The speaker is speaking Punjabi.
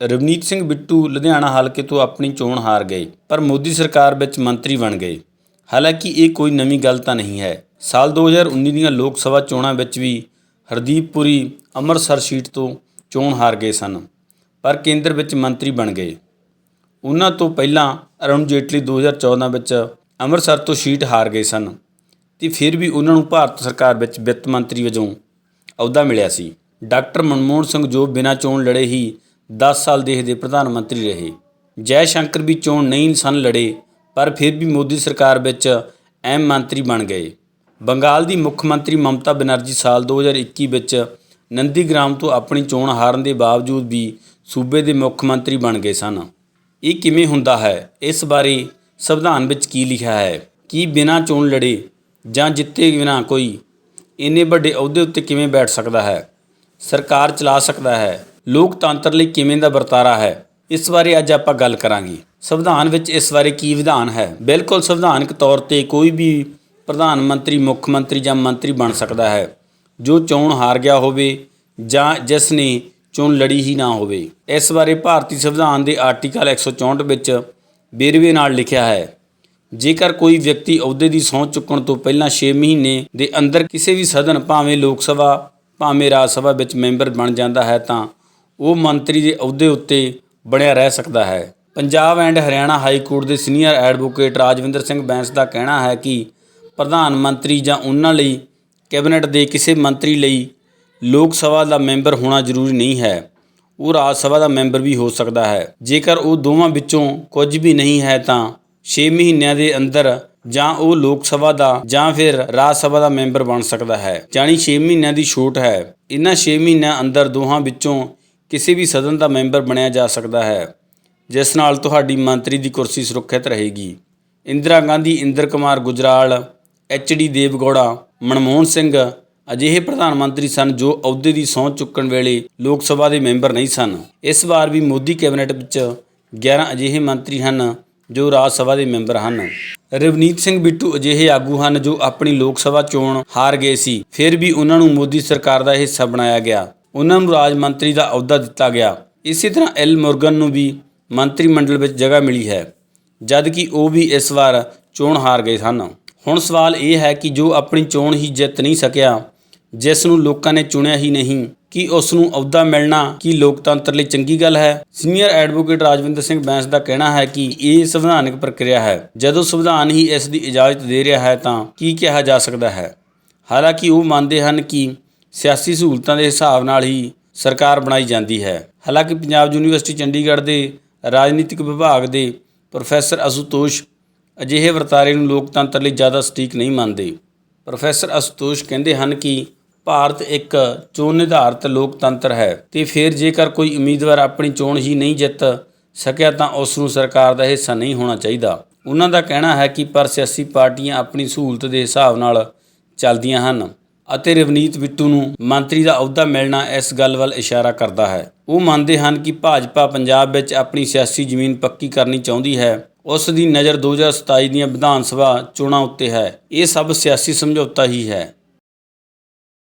ਰਵਨੀਤ ਸਿੰਘ ਬਿੱਟੂ ਲੁਧਿਆਣਾ ਹਲਕੇ ਤੋਂ ਆਪਣੀ ਚੋਣ ਹਾਰ ਗਏ, ਪਰ ਮੋਦੀ ਸਰਕਾਰ ਵਿੱਚ ਮੰਤਰੀ ਬਣ ਗਏ। ਹਾਲਾਂਕਿ ਇਹ ਕੋਈ ਨਵੀਂ ਗੱਲ ਤਾਂ ਨਹੀਂ ਹੈ। ਸਾਲ 2019 ਦੀਆਂ ਲੋਕ ਸਭਾ ਚੋਣਾਂ ਵਿੱਚ ਵੀ ਹਰਦੀਪ ਪੁਰੀ ਅੰਮ੍ਰਿਤਸਰ ਸੀਟ ਤੋਂ ਚੋਣ ਹਾਰ ਗਏ ਸਨ, ਪਰ ਕੇਂਦਰ ਵਿੱਚ ਮੰਤਰੀ ਬਣ ਗਏ। ਉਹਨਾਂ ਤੋਂ ਪਹਿਲਾਂ ਅਰੁਣ ਜੇਟਲੀ 2014 ਵਿੱਚ ਅੰਮ੍ਰਿਤਸਰ ਤੋਂ ਸੀਟ ਹਾਰ ਗਏ ਸਨ, ਤੇ ਫਿਰ ਵੀ ਉਹਨਾਂ ਨੂੰ ਭਾਰਤ ਸਰਕਾਰ ਵਿੱਚ ਵਿੱਤ ਮੰਤਰੀ ਵਜੋਂ ਅਹੁਦਾ ਮਿਲਿਆ ਸੀ। ਡਾਕਟਰ ਮਨਮੋਹਨ ਸਿੰਘ ਜੋ ਬਿਨਾਂ ਚੋਣ ਲੜੇ ਹੀ 10 ਸਾਲ ਦੇਸ਼ ਦੇ ਪ੍ਰਧਾਨ ਮੰਤਰੀ ਰਹੇ। ਜੈ ਸ਼ੰਕਰ ਵੀ ਚੋਣ ਨਹੀਂ ਸਨ ਲੜੇ, ਪਰ ਫਿਰ ਵੀ ਮੋਦੀ ਸਰਕਾਰ ਵਿੱਚ ਅਹਿਮ ਮੰਤਰੀ ਬਣ ਗਏ। ਬੰਗਾਲ ਦੀ ਮੁੱਖ ਮੰਤਰੀ ਮਮਤਾ ਬੈਨਰਜੀ ਸਾਲ 2021 ਵਿੱਚ ਨੰਦੀਗ੍ਰਾਮ ਤੋਂ ਆਪਣੀ ਚੋਣ ਹਾਰਨ ਦੇ ਬਾਵਜੂਦ ਵੀ ਸੂਬੇ ਦੇ ਮੁੱਖ ਮੰਤਰੀ ਬਣ ਗਏ ਸਨ। ਇਹ ਕਿਵੇਂ ਹੁੰਦਾ ਹੈ? ਇਸ ਬਾਰੇ ਸੰਵਿਧਾਨ ਵਿੱਚ ਕੀ ਲਿਖਿਆ ਹੈ? ਕੀ ਬਿਨਾਂ ਚੋਣ ਲੜੇ ਜਾਂ ਜਿੱਤੇ ਬਿਨਾਂ ਕੋਈ ਇੰਨੇ ਵੱਡੇ ਅਹੁਦੇ ਉੱਤੇ ਕਿਵੇਂ ਬੈਠ ਸਕਦਾ ਹੈ? ਸਰਕਾਰ ਚਲਾ ਸਕਦਾ ਹੈ? ਲੋਕਤੰਤਰ ਲਈ ਕਿਵੇਂ ਦਾ ਵਰਤਾਰਾ ਹੈ? ਇਸ ਬਾਰੇ ਅੱਜ ਆਪਾਂ ਗੱਲ ਕਰਾਂਗੇ। ਸੰਵਿਧਾਨ ਵਿੱਚ ਇਸ ਬਾਰੇ ਕੀ ਵਿਧਾਨ ਹੈ? ਬਿਲਕੁਲ ਸੰਵਿਧਾਨਕ ਤੌਰ ਤੇ ਕੋਈ ਵੀ ਪ੍ਰਧਾਨ ਮੰਤਰੀ, ਮੁੱਖ ਮੰਤਰੀ ਜਾਂ ਮੰਤਰੀ ਬਣ ਸਕਦਾ ਹੈ। ਜੋ ਚੋਣ ਹਾਰ ਗਿਆ ਹੋਵੇ ਜਾਂ ਜਿਸ ਨੇ ਚੋਣ ਲੜੀ ਹੀ ਨਾ ਹੋਵੇ। ਇਸ ਬਾਰੇ ਭਾਰਤੀ ਸੰਵਿਧਾਨ ਦੇ ਆਰਟੀਕਲ 164 ਵਿੱਚ ਵੇਰਵੇ ਨਾਲ ਲਿਖਿਆ ਹੈ। ਜੇਕਰ ਕੋਈ ਵਿਅਕਤੀ ਅਹੁਦੇ ਦੀ ਸਹੁੰ ਚੁੱਕਣ ਤੋਂ ਪਹਿਲਾਂ 6 ਮਹੀਨੇ ਦੇ ਅੰਦਰ ਕਿਸੇ ਵੀ ਸਦਨ, ਭਾਵੇਂ ਲੋਕ ਸਭਾ, ਭਾਵੇਂ ਰਾਜ ਸਭਾ ਵਿੱਚ ਮੈਂਬਰ ਬਣ ਜਾਂਦਾ ਹੈ ਤਾਂ ਉਹ ਮੰਤਰੀ ਦੇ ਅਹੁਦੇ ਉੱਤੇ ਬਣਿਆ ਰਹਿ ਸਕਦਾ ਹੈ। Punjab and Haryana high court ਦੇ ਸੀਨੀਅਰ ਐਡਵੋਕੇਟ ਰਾਜਵਿੰਦਰ ਸਿੰਘ ਬੈਂਸ ਦਾ ਕਹਿਣਾ ਹੈ ਕਿ ਪ੍ਰਧਾਨ ਮੰਤਰੀ ਜਾਂ ਉਹਨਾਂ ਲਈ ਕੈਬਨਿਟ ਦੇ ਕਿਸੇ ਮੰਤਰੀ ਲਈ ਲੋਕ ਸਭਾ ਦਾ ਮੈਂਬਰ ਹੋਣਾ ਜ਼ਰੂਰੀ ਨਹੀਂ ਹੈ। ਉਹ ਰਾਜ ਸਭਾ ਦਾ ਮੈਂਬਰ ਵੀ ਹੋ ਸਕਦਾ ਹੈ। ਜੇਕਰ ਉਹ ਦੋਵਾਂ ਵਿੱਚੋਂ ਕੁਝ ਵੀ ਨਹੀਂ ਹੈ ਤਾਂ 6 ਮਹੀਨਿਆਂ ਦੇ ਅੰਦਰ ਜਾਂ ਉਹ ਲੋਕ ਸਭਾ ਦਾ ਜਾਂ ਫਿਰ ਰਾਜ ਸਭਾ ਦਾ ਮੈਂਬਰ ਬਣ ਸਕਦਾ ਹੈ। ਜਾਣੀ 6 ਮਹੀਨਿਆਂ ਦੀ ਛੋਟ ਹੈ। ਇਹਨਾਂ 6 ਮਹੀਨਿਆਂ ਅੰਦਰ ਦੋਹਾਂ ਵਿੱਚੋਂ ਕਿਸੇ ਵੀ ਸਦਨ ਦਾ ਮੈਂਬਰ ਬਣਿਆ ਜਾ ਸਕਦਾ ਹੈ, ਜਿਸ ਨਾਲ ਤੁਹਾਡੀ ਮੰਤਰੀ ਦੀ ਕੁਰਸੀ ਸੁਰੱਖਿਅਤ ਰਹੇਗੀ। ਇੰਦਰਾ ਗਾਂਧੀ, ਇੰਦਰ ਕੁਮਾਰ ਗੁਜਰਾਲ, ਐਚ ਡੀ ਦੇਵਗੌੜਾ, ਮਨਮੋਹਨ ਸਿੰਘ ਅਜਿਹੇ ਪ੍ਰਧਾਨ ਮੰਤਰੀ ਸਨ ਜੋ ਅਹੁਦੇ ਦੀ ਸਹੁੰ ਚੁੱਕਣ ਵੇਲੇ ਲੋਕ ਸਭਾ ਦੇ ਮੈਂਬਰ ਨਹੀਂ ਸਨ। ਇਸ ਵਾਰ ਵੀ ਮੋਦੀ ਕੈਬਨਿਟ ਵਿੱਚ 11 ਅਜਿਹੇ ਮੰਤਰੀ ਹਨ ਜੋ ਰਾਜ ਸਭਾ ਦੇ ਮੈਂਬਰ ਹਨ। ਰਵਨੀਤ ਸਿੰਘ ਬਿੱਟੂ ਅਜਿਹੇ ਆਗੂ ਹਨ ਜੋ ਆਪਣੀ ਲੋਕ ਸਭਾ ਚੋਣ ਹਾਰ ਗਏ ਸੀ। ਫਿਰ ਵੀ ਉਹਨਾਂ ਨੂੰ ਮੋਦੀ ਸਰਕਾਰ ਦਾ ਹਿੱਸਾ ਬਣਾਇਆ ਗਿਆ। ਉਹਨਾਂ ਨੂੰ ਰਾਜ ਮੰਤਰੀ ਦਾ ਅਹੁਦਾ ਦਿੱਤਾ ਗਿਆ। ਇਸੇ ਤਰ੍ਹਾਂ ਐਲ ਮੁਰਗਨ ਨੂੰ ਵੀ ਮੰਤਰੀ ਮੰਡਲ ਵਿੱਚ ਜਗ੍ਹਾ ਮਿਲੀ ਹੈ, ਜਦ ਕਿ ਉਹ ਵੀ ਇਸ ਵਾਰ ਚੋਣ ਹਾਰ ਗਏ ਹਨ ਹੁਣ ਸਵਾਲ ਇਹ ਹੈ ਕਿ ਜੋ ਆਪਣੀ ਚੋਣ ਹੀ ਜਿੱਤ ਨਹੀਂ ਸਕਿਆ, ਜਿਸ ਨੂੰ ਲੋਕਾਂ ਨੇ ਚੁਣਿਆ ਹੀ ਨਹੀਂ, ਕਿ ਉਸ ਨੂੰ ਅਹੁਦਾ ਮਿਲਣਾ ਕੀ ਲੋਕਤੰਤਰ ਲਈ ਚੰਗੀ ਗੱਲ ਹੈ? ਸੀਨੀਅਰ ਐਡਵੋਕੇਟ ਰਾਜਵਿੰਦਰ ਸਿੰਘ ਬੈਂਸ ਦਾ ਕਹਿਣਾ ਹੈ ਕਿ ਇਹ ਸੰਵਿਧਾਨਕ ਪ੍ਰਕਿਰਿਆ ਹੈ। ਜਦੋਂ ਸੰਵਿਧਾਨ ਹੀ ਇਸ ਦੀ ਇਜਾਜ਼ਤ ਦੇ ਰਿਹਾ ਹੈ ਤਾਂ ਕੀ ਕਿਹਾ ਜਾ ਸਕਦਾ ਹੈ? ਹਾਲਾਂਕਿ ਉਹ ਮੰਨਦੇ ਹਨ ਕਿ ਸਿਆਸੀ ਸਹੂਲਤਾਂ ਦੇ ਹਿਸਾਬ ਨਾਲ ਹੀ ਸਰਕਾਰ ਬਣਾਈ ਜਾਂਦੀ ਹੈ। ਹਾਲਾਂਕਿ ਪੰਜਾਬ ਯੂਨੀਵਰਸਿਟੀ ਚੰਡੀਗੜ੍ਹ ਦੇ ਰਾਜਨੀਤਿਕ ਵਿਭਾਗ ਦੇ ਪ੍ਰੋਫੈਸਰ ਅਸੂਤੋਸ਼ ਅਜਿਹੇ ਵਰਤਾਰੇ ਨੂੰ ਲੋਕਤੰਤਰ ਲਈ ਜ਼ਿਆਦਾ ਸਟੀਕ ਨਹੀਂ ਮੰਨਦੇ। ਪ੍ਰੋਫੈਸਰ ਅਸੂਤੋਸ਼ ਕਹਿੰਦੇ ਹਨ ਕਿ ਭਾਰਤ ਇੱਕ ਚੋਣ ਨਿਰਧਾਰਤ ਲੋਕਤੰਤਰ ਹੈ ਤੇ ਫਿਰ ਜੇਕਰ ਕੋਈ ਉਮੀਦਵਾਰ ਆਪਣੀ ਚੋਣ ਹੀ ਨਹੀਂ ਜਿੱਤ ਸਕਿਆ ਤਾਂ ਉਸ ਨੂੰ ਸਰਕਾਰ ਦਾ ਹਿੱਸਾ ਨਹੀਂ ਹੋਣਾ ਚਾਹੀਦਾ। ਉਹਨਾਂ ਦਾ ਕਹਿਣਾ ਹੈ ਕਿ ਪਰ ਸਿਆਸੀ ਪਾਰਟੀਆਂ ਆਪਣੀ ਸਹੂਲਤ ਦੇ ਹਿਸਾਬ ਨਾਲ ਚੱਲਦੀਆਂ ਹਨ। ਅਤੇ ਰਵਨੀਤ ਬਿੱਟੂ ਨੂੰ ਮੰਤਰੀ ਦਾ ਅਹੁਦਾ ਮਿਲਣਾ ਇਸ ਗੱਲ ਵੱਲ ਇਸ਼ਾਰਾ ਕਰਦਾ ਹੈ। ਉਹ ਮੰਨਦੇ ਹਨ ਕਿ ਭਾਜਪਾ ਪੰਜਾਬ ਵਿੱਚ ਆਪਣੀ ਸਿਆਸੀ ਜ਼ਮੀਨ ਪੱਕੀ ਕਰਨੀ ਚਾਹੁੰਦੀ ਹੈ। ਉਸ ਦੀ ਨਜ਼ਰ 2027 ਦੀਆਂ ਵਿਧਾਨ ਸਭਾ ਚੋਣਾਂ ਉੱਤੇ ਹੈ। ਇਹ ਸਭ ਸਿਆਸੀ ਸਮਝੌਤਾ ਹੀ ਹੈ।